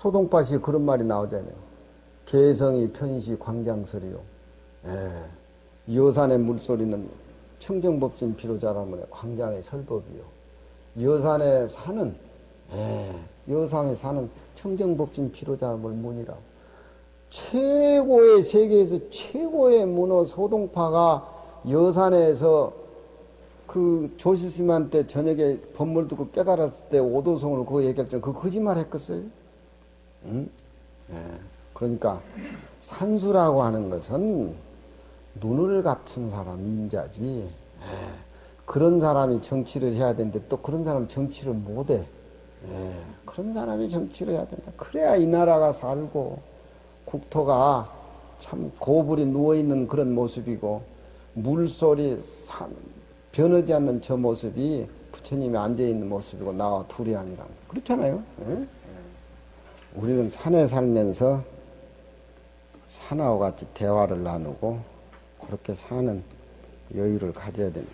소동밭이 그런 말이 나오잖아요. 개성이 편시 광장설이요. 예. 여산의 물소리는 청정법진 비로자라면 광장의 설법이요. 여산에 사는, 예. 여상에 사는 청정법진 피로자물 문이라고. 최고의 세계에서 최고의 문어 소동파가 여산에서 그 조실스님한테 저녁에 법물 듣고 깨달았을 때 오도성을 그거 얘기했죠. 그 거짓말 했겠어요? 응? 예. 그러니까 산수라고 하는 것은 눈을 갖춘 사람 인자지. 예. 그런 사람이 정치를 해야 되는데 또 그런 사람 정치를 못해. 예. 그런 사람이 정치를 해야 된다. 그래야 이 나라가 살고 국토가 참 고불이 누워있는 그런 모습이고 물소리 산, 변하지 않는 저 모습이 부처님이 앉아있는 모습이고 나와 둘이 아니라 그렇잖아요. 예? 우리는 산에 살면서 산하고 같이 대화를 나누고 그렇게 사는 여유를 가져야 된다.